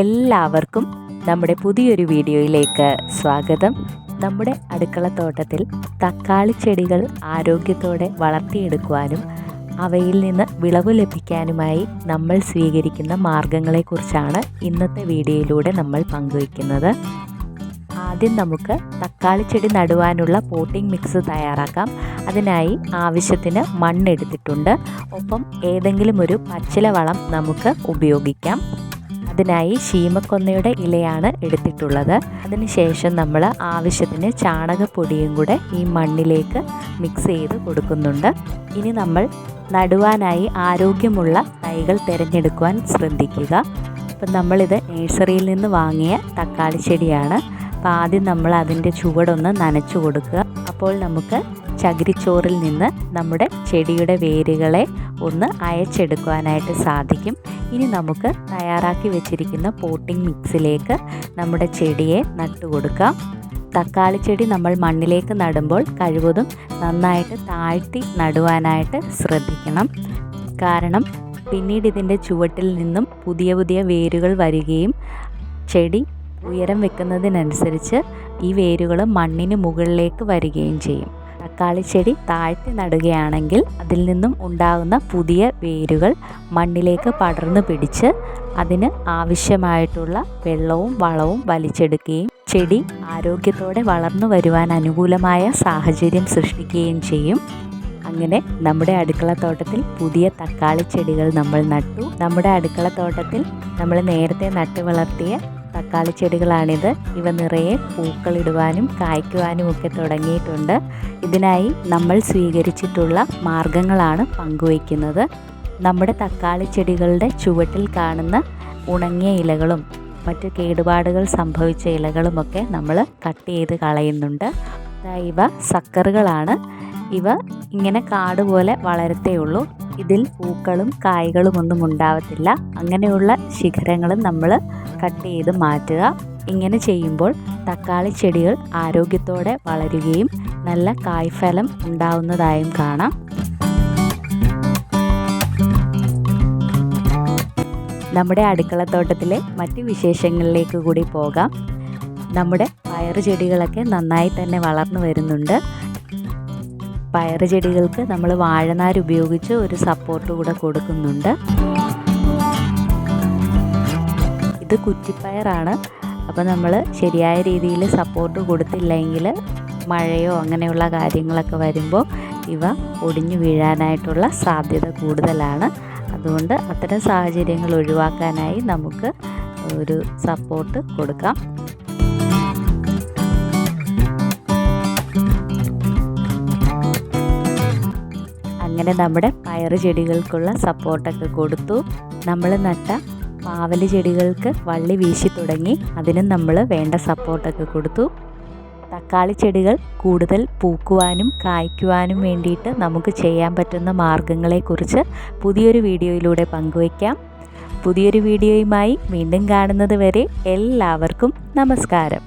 എല്ലാവർക്കും നമ്മുടെ പുതിയൊരു വീഡിയോയിലേക്ക് സ്വാഗതം. നമ്മുടെ അടുക്കളത്തോട്ടത്തിൽ തക്കാളി ചെടികൾ ആരോഗ്യത്തോടെ വളർത്തിയെടുക്കുവാനും അവയിൽ നിന്ന് വിളവ് ലഭിക്കാനുമായി നമ്മൾ സ്വീകരിക്കുന്ന മാർഗങ്ങളെക്കുറിച്ചാണ് ഇന്നത്തെ വീഡിയോയിലൂടെ നമ്മൾ പങ്കുവയ്ക്കുന്നത്. ആദ്യം നമുക്ക് തക്കാളി ചെടി നടുവാനുള്ള പോട്ടിംഗ് മിക്സ് തയ്യാറാക്കാം. അതിനായി ആവശ്യത്തിന് മണ്ണെടുത്തിട്ടുണ്ട് ഒപ്പം ഏതെങ്കിലും ഒരു പച്ചില വളം നമുക്ക് ഉപയോഗിക്കാം. അതിനായി ശീമക്കൊന്നയുടെ ഇലയാണ് എടുത്തിട്ടുള്ളത്. അതിനുശേഷം നമ്മൾ ആവശ്യത്തിന് ചാണകപ്പൊടിയും കൂടെ ഈ മണ്ണിലേക്ക് മിക്സ് ചെയ്ത് കൊടുക്കുന്നുണ്ട്. ഇനി നമ്മൾ നടുവാനായി ആരോഗ്യമുള്ള തൈകൾ തിരഞ്ഞെടുക്കുവാൻ ശ്രദ്ധിക്കുക. അപ്പം നമ്മളിത് നേഴ്സറിയിൽ നിന്ന് വാങ്ങിയ തക്കാളി ചെടിയാണ്. അപ്പോൾ ആദ്യം നമ്മൾ അതിന്റെ ചുവടൊന്ന് നനച്ചു കൊടുക്കുക. അപ്പോൾ നമുക്ക് ചകിരിച്ചോറിൽ നിന്ന് നമ്മുടെ ചെടിയുടെ വേരുകളെ ഒന്ന് അയച്ചെടുക്കുവാനായിട്ട് സാധിക്കും. ഇനി നമുക്ക് തയ്യാറാക്കി വെച്ചിരിക്കുന്ന പോട്ടിംഗ് മിക്സിലേക്ക് നമ്മുടെ ചെടിയെ നട്ടുകൊടുക്കാം തക്കാളി ചെടി നമ്മൾ മണ്ണിലേക്ക് നടുമ്പോൾ കഴിവതും നന്നായിട്ട് താഴ്ത്തി നടുവാനായിട്ട് ശ്രദ്ധിക്കണം. കാരണം പിന്നീട് ഇതിന്റെ ചുവട്ടിൽ നിന്നും പുതിയ പുതിയ വേരുകൾ വരികയും ചെടി ഉയരം വെക്കുന്നതിനനുസരിച്ച് ഈ വേരുകൾ മണ്ണിന് മുകളിലേക്ക് വരികയും ചെയ്യും. തക്കാളി ചെടി താഴ്ത്തി നടുകയാണെങ്കിൽ അതിൽ നിന്നും ഉണ്ടാകുന്ന പുതിയ വേരുകൾ മണ്ണിലേക്ക് പടർന്നു പിടിച്ച് അതിന് ആവശ്യമായിട്ടുള്ള വെള്ളവും വളവും വലിച്ചെടുക്കുകയും ചെടി ആരോഗ്യത്തോടെ വളർന്നു വരുവാൻ അനുകൂലമായ സാഹചര്യം സൃഷ്ടിക്കുകയും ചെയ്യും. അങ്ങനെ നമ്മുടെ അടുക്കള തോട്ടത്തിൽ പുതിയ തക്കാളി ചെടികൾ നമ്മൾ നട്ടു. നമ്മുടെ അടുക്കള തോട്ടത്തിൽ നമ്മൾ നേരത്തെ നട്ടു വളർത്തിയ തക്കാളി ചെടികളാണിത്. ഇവ നിറയെ പൂക്കളിടുവാനും കായ്ക്കുവാനും ഒക്കെ തുടങ്ങിയിട്ടുണ്ട്. ഇതിനായി നമ്മൾ സ്വീകരിച്ചിട്ടുള്ള മാർഗങ്ങളാണ് പങ്കുവയ്ക്കുന്നത്. നമ്മുടെ തക്കാളി ചെടികളുടെ ചുവട്ടിൽ കാണുന്ന ഉണങ്ങിയ ഇലകളും മറ്റു കേടുപാടുകൾ സംഭവിച്ച ഇലകളുമൊക്കെ നമ്മൾ കട്ട് ചെയ്ത് കളയുന്നുണ്ട്. ഇവ സക്കറുകളാണ്. ഇവ ഇങ്ങനെ കാട് പോലെ വളരത്തേ ഉള്ളൂ. ഇതിൽ പൂക്കളും കായ്കളും ഒന്നും ഉണ്ടാവത്തില്ല. അങ്ങനെയുള്ള ശിഖരങ്ങളും നമ്മൾ കട്ട് ചെയ്ത് മാറ്റുക. ഇങ്ങനെ ചെയ്യുമ്പോൾ തക്കാളി ചെടികൾ ആരോഗ്യത്തോടെ വളരുകയും നല്ല കായ്ഫലം ഉണ്ടാവുന്നതായും കാണാം. നമ്മുടെ അടുക്കളത്തോട്ടത്തിലെ മറ്റ് വിശേഷങ്ങളിലേക്ക് കൂടി പോകാം. നമ്മുടെ പയറു ചെടികളൊക്കെ നന്നായി തന്നെ വളർന്നു വരുന്നുണ്ട്. പയറ് ചെടികൾക്ക് നമ്മൾ വാഴനാര് ഉപയോഗിച്ച് ഒരു സപ്പോർട്ട് കൂടെ കൊടുക്കുന്നുണ്ട്. ഇത് കുറ്റിപ്പയറാണ്. അപ്പോൾ നമ്മൾ ശരിയായ രീതിയിൽ സപ്പോർട്ട് കൊടുത്തില്ലെങ്കിൽ മഴയോ അങ്ങനെയുള്ള കാര്യങ്ങളൊക്കെ വരുമ്പോൾ ഇവ ഒടിഞ്ഞു വീഴാനായിട്ടുള്ള സാധ്യത കൂടുതലാണ്. അതുകൊണ്ട് അത്തരം സാഹചര്യങ്ങൾ ഒഴിവാക്കാനായി നമുക്ക് ഒരു സപ്പോർട്ട് കൊടുക്കാം. അങ്ങനെ നമ്മുടെ പയർ ചെടികൾക്കുള്ള സപ്പോർട്ടൊക്കെ കൊടുത്തു. നമ്മൾ നട്ട പാവൽ ചെടികൾക്ക് വള്ളി വീശി തുടങ്ങി അതിനും നമ്മൾ വേണ്ട സപ്പോർട്ടൊക്കെ കൊടുത്തു. തക്കാളി ചെടികൾ കൂടുതൽ പൂക്കുവാനും കായ്ക്കുവാനും വേണ്ടിയിട്ട് നമുക്ക് ചെയ്യാൻ പറ്റുന്ന മാർഗങ്ങളെക്കുറിച്ച് പുതിയൊരു വീഡിയോയിലൂടെ പങ്കുവയ്ക്കാം. പുതിയൊരു വീഡിയോയുമായി വീണ്ടും കാണുന്നത് വരെ എല്ലാവർക്കും നമസ്കാരം.